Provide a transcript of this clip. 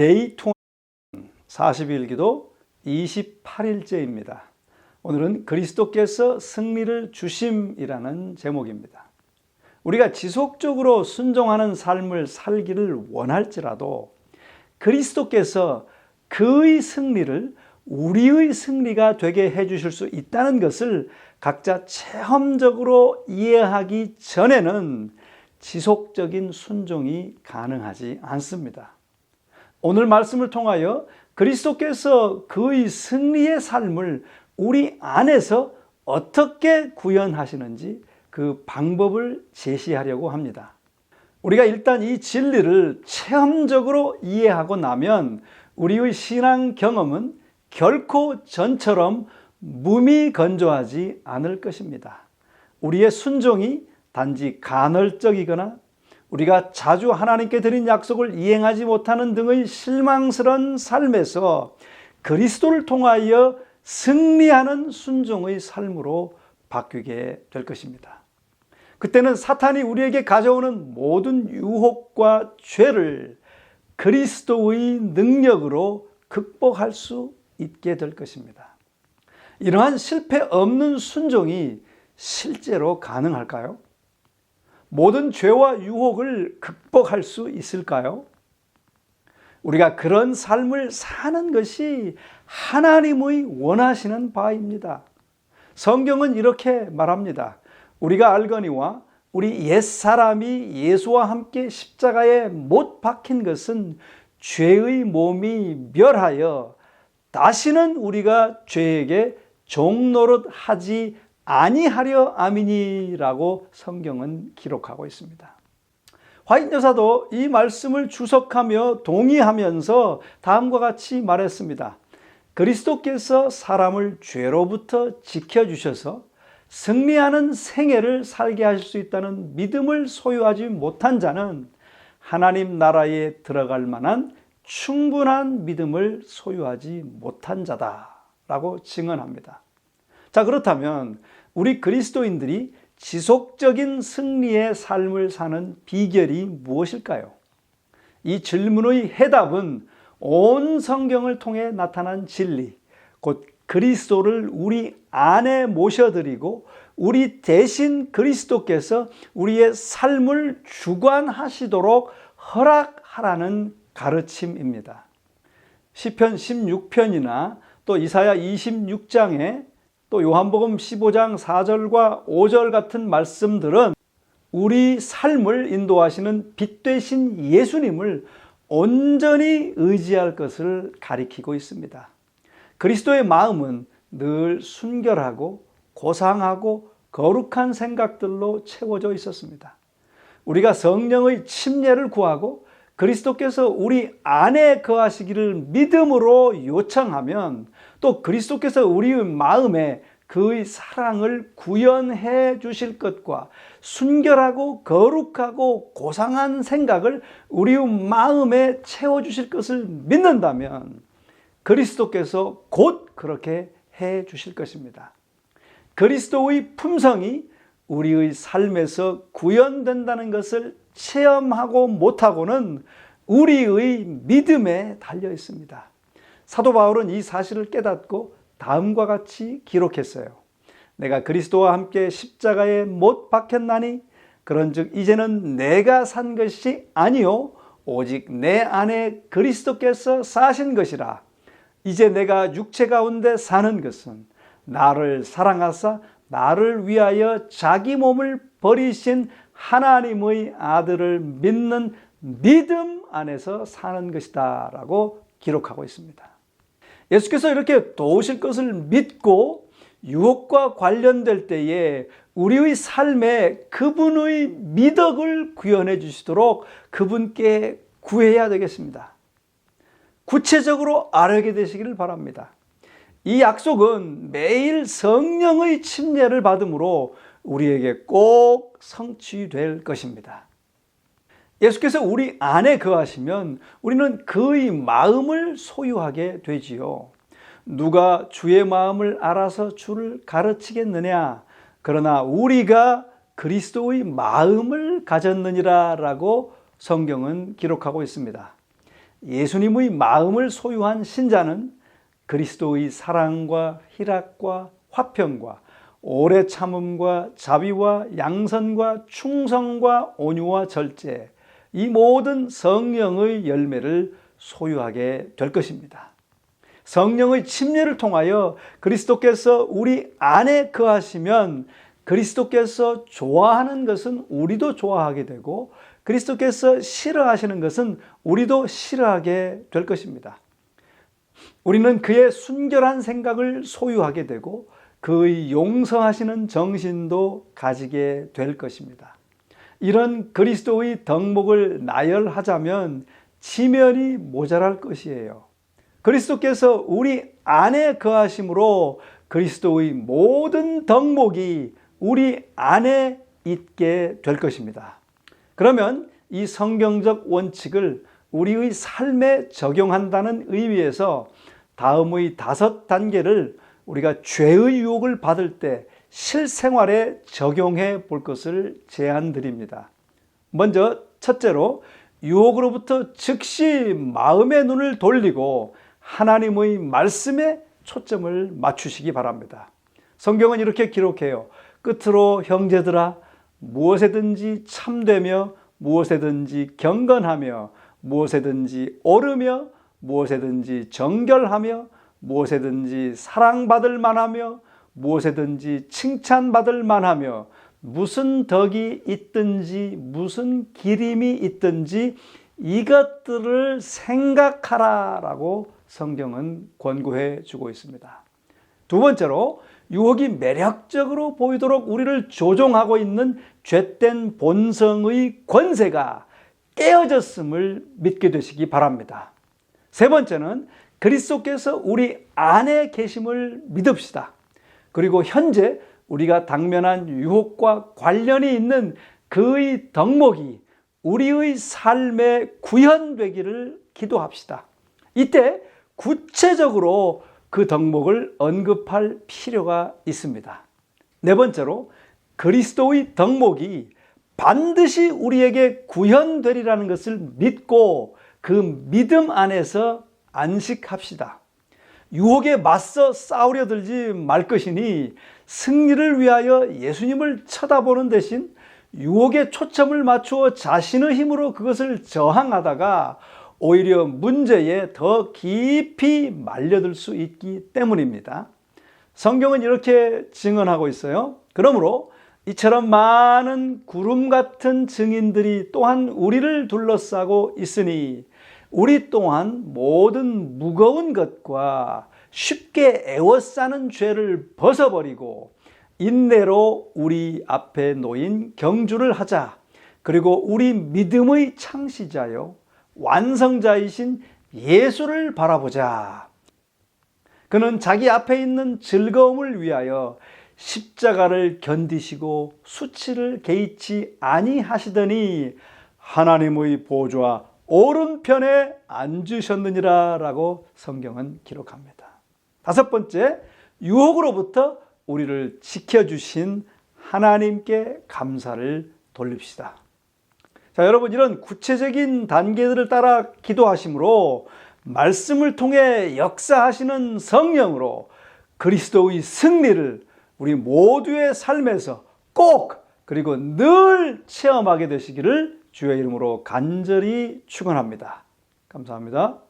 데이 통 40일 기도 28일째입니다. 오늘은 그리스도께서 승리를 주심이라는 제목입니다. 우리가 지속적으로 순종하는 삶을 살기를 원할지라도 그리스도께서 그의 승리를 우리의 승리가 되게 해 주실 수 있다는 것을 각자 체험적으로 이해하기 전에는 지속적인 순종이 가능하지 않습니다. 오늘 말씀을 통하여 그리스도께서 그의 승리의 삶을 우리 안에서 어떻게 구현하시는지 그 방법을 제시하려고 합니다. 우리가 일단 이 진리를 체험적으로 이해하고 나면 우리의 신앙 경험은 결코 전처럼 무미건조하지 않을 것입니다. 우리의 순종이 단지 간헐적이거나 우리가 자주 하나님께 드린 약속을 이행하지 못하는 등의 실망스러운 삶에서 그리스도를 통하여 승리하는 순종의 삶으로 바뀌게 될 것입니다. 그때는 사탄이 우리에게 가져오는 모든 유혹과 죄를 그리스도의 능력으로 극복할 수 있게 될 것입니다. 이러한 실패 없는 순종이 실제로 가능할까요? 모든 죄와 유혹을 극복할 수 있을까요? 우리가 그런 삶을 사는 것이 하나님의 원하시는 바입니다. 성경은 이렇게 말합니다. 우리가 알거니와 우리 옛사람이 예수와 함께 십자가에 못 박힌 것은 죄의 몸이 멸하여 다시는 우리가 죄에게 종노릇 하지 아니하려 아미니라고 성경은 기록하고 있습니다. 화인 여사도 이 말씀을 주석하며 동의하면서 다음과 같이 말했습니다. 그리스도께서 사람을 죄로부터 지켜주셔서 승리하는 생애를 살게 하실 수 있다는 믿음을 소유하지 못한 자는 하나님 나라에 들어갈 만한 충분한 믿음을 소유하지 못한 자다 라고 증언합니다. 자, 그렇다면 우리 그리스도인들이 지속적인 승리의 삶을 사는 비결이 무엇일까요? 이 질문의 해답은 온 성경을 통해 나타난 진리, 곧 그리스도를 우리 안에 모셔드리고 우리 대신 그리스도께서 우리의 삶을 주관하시도록 허락하라는 가르침입니다. 시편 16편이나 또 이사야 26장에 또 요한복음 15장 4절과 5절 같은 말씀들은 우리 삶을 인도하시는 빛 되신 예수님을 온전히 의지할 것을 가리키고 있습니다. 그리스도의 마음은 늘 순결하고 고상하고 거룩한 생각들로 채워져 있었습니다. 우리가 성령의 침례를 구하고 그리스도께서 우리 안에 거하시기를 믿음으로 요청하면 또 그리스도께서 우리의 마음에 그의 사랑을 구현해 주실 것과 순결하고 거룩하고 고상한 생각을 우리의 마음에 채워 주실 것을 믿는다면 그리스도께서 곧 그렇게 해 주실 것입니다. 그리스도의 품성이 우리의 삶에서 구현된다는 것을 체험하고 못하고는 우리의 믿음에 달려 있습니다. 사도 바울은 이 사실을 깨닫고 다음과 같이 기록했어요. 내가 그리스도와 함께 십자가에 못 박혔나니 그런즉 이제는 내가 산 것이 아니요 오직 내 안에 그리스도께서 사신 것이라. 이제 내가 육체 가운데 사는 것은 나를 사랑하사 나를 위하여 자기 몸을 버리신 하나님의 아들을 믿는 믿음 안에서 사는 것이다 라고 기록하고 있습니다. 예수께서 이렇게 도우실 것을 믿고 유혹과 관련될 때에 우리의 삶에 그분의 미덕을 구현해 주시도록 그분께 구해야 되겠습니다. 구체적으로 알게 되시기를 바랍니다. 이 약속은 매일 성령의 침례를 받음으로 우리에게 꼭 성취될 것입니다. 예수께서 우리 안에 거하시면 우리는 그의 마음을 소유하게 되지요. 누가 주의 마음을 알아서 주를 가르치겠느냐? 그러나 우리가 그리스도의 마음을 가졌느니라 라고 성경은 기록하고 있습니다. 예수님의 마음을 소유한 신자는 그리스도의 사랑과 희락과 화평과 오래 참음과 자비와 양선과 충성과 온유와 절제 이 모든 성령의 열매를 소유하게 될 것입니다. 성령의 침례를 통하여 그리스도께서 우리 안에 거하시면 그리스도께서 좋아하는 것은 우리도 좋아하게 되고 그리스도께서 싫어하시는 것은 우리도 싫어하게 될 것입니다. 우리는 그의 순결한 생각을 소유하게 되고 그의 용서하시는 정신도 가지게 될 것입니다. 이런 그리스도의 덕목을 나열하자면 지면이 모자랄 것이에요. 그리스도께서 우리 안에 거하심으로 그리스도의 모든 덕목이 우리 안에 있게 될 것입니다. 그러면 이 성경적 원칙을 우리의 삶에 적용한다는 의미에서 다음의 다섯 단계를 우리가 죄의 유혹을 받을 때 실생활에 적용해 볼 것을 제안 드립니다. 먼저 첫째로 유혹으로부터 즉시 마음의 눈을 돌리고 하나님의 말씀에 초점을 맞추시기 바랍니다. 성경은 이렇게 기록해요. 끝으로 형제들아 무엇에든지 참되며 무엇에든지 경건하며 무엇에든지 오르며 무엇에든지 정결하며 무엇에든지 사랑받을 만하며 무엇에든지 칭찬받을 만하며 무슨 덕이 있든지 무슨 기림이 있든지 이것들을 생각하라라고 성경은 권고해 주고 있습니다. 두 번째로 유혹이 매력적으로 보이도록 우리를 조종하고 있는 죄된 본성의 권세가 깨어졌음을 믿게 되시기 바랍니다. 세 번째는 그리스도께서 우리 안에 계심을 믿읍시다. 그리고 현재 우리가 당면한 유혹과 관련이 있는 그의 덕목이 우리의 삶에 구현되기를 기도합시다. 이때 구체적으로 그 덕목을 언급할 필요가 있습니다. 네 번째로 그리스도의 덕목이 반드시 우리에게 구현되리라는 것을 믿고 그 믿음 안에서 안식합시다. 유혹에 맞서 싸우려 들지 말 것이니 승리를 위하여 예수님을 쳐다보는 대신 유혹에 초점을 맞추어 자신의 힘으로 그것을 저항하다가 오히려 문제에 더 깊이 말려들 수 있기 때문입니다. 성경은 이렇게 증언하고 있어요. 그러므로 이처럼 많은 구름 같은 증인들이 또한 우리를 둘러싸고 있으니 우리 또한 모든 무거운 것과 쉽게 애워싸는 죄를 벗어버리고 인내로 우리 앞에 놓인 경주를 하자. 그리고 우리 믿음의 창시자요 완성자이신 예수를 바라보자. 그는 자기 앞에 있는 즐거움을 위하여 십자가를 견디시고 수치를 개의치 아니하시더니 하나님의 보좌 오른편에 앉으셨느니라 라고 성경은 기록합니다. 다섯 번째, 유혹으로부터 우리를 지켜주신 하나님께 감사를 돌립시다. 자, 여러분, 이런 구체적인 단계들을 따라 기도하심으로 말씀을 통해 역사하시는 성령으로 그리스도의 승리를 우리 모두의 삶에서 꼭 그리고 늘 체험하게 되시기를 주의 이름으로 간절히 축원합니다. 감사합니다.